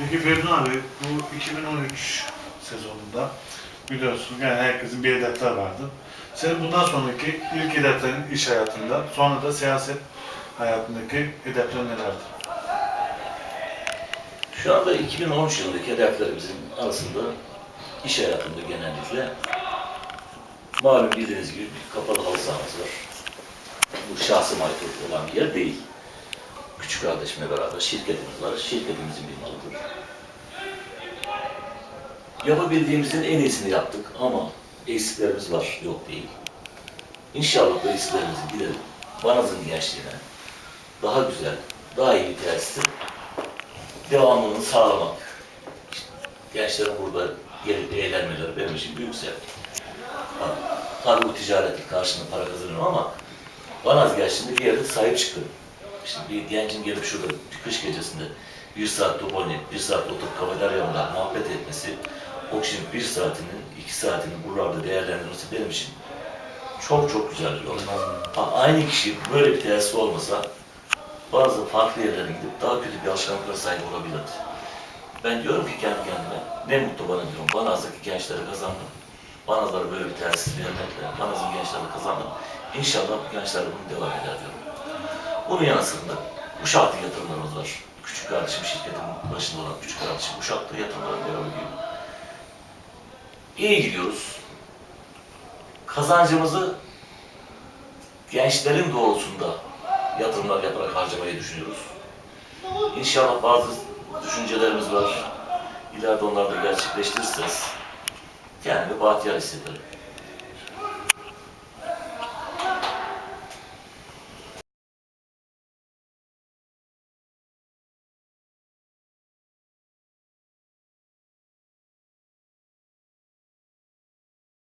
Peki Feridun abi bu 2013 sezonunda biliyorsun yani herkesin bir hedefler vardı. Senin bundan sonraki ilk hedeflerin iş hayatında, sonra da siyaset hayatındaki hedeflerin nelerdir? Şu anda 2013 yılındaki hedeflerimizin arasında iş hayatında genellikle malum bildiğiniz gibi bir kapalı halı sahamız var. Bu şahsıma ait olan bir yer değil. Küçük kardeşimle beraber şirketimiz var. Şirketimizin bir malıdır. Yapabildiğimizin en iyisini yaptık ama eksiklerimiz var, yok değil. İnşallah bu eksiklerimizi giderim. Banaz'ın gençliğine daha güzel, daha iyi bir tesisin devamlılığını sağlamak. Gençlerin burada gelip eğlenmeleri benim için büyük. Ha, Tabii bu ticaretin karşılığında para kazanıyorum ama Banaz gençliğinde bir yerde sahip çıktım. Şimdi bir gencin gelip şurada kış gecesinde bir saat top oynayıp, bir saat oturup kafeder yanında muhabbet etmesi, o kişinin bir saatinin, iki saatini buralarda değerlendirmesi benim için çok çok güzel bir yol. Ha, aynı kişi böyle bir tesis olmasa bazı farklı yerlere gidip daha kötü bir alışkanlıklara sahip olabilirdi. Ben diyorum ki kendi kendime, ne mutlu bana diyorum, Banaz'daki gençleri kazandım. Banazlara böyle bir tesis vermekle, Banaz'ın gençlerini kazandım. İnşallah bu gençler bunu devam eder diyorum. Bunun yanı sırasında Uşak'ta yatırımlarımız var. Küçük kardeşim şirketin başında olan küçük kardeşim Uşak'ta yatırımlarım devam ediyor. İyi gidiyoruz. Kazancımızı gençlerin doğrultusunda yatırımlar yaparak harcamayı düşünüyoruz. İnşallah bazı düşüncelerimiz var. İleride onları da gerçekleştirirseniz kendimi bahtiyar hissederim.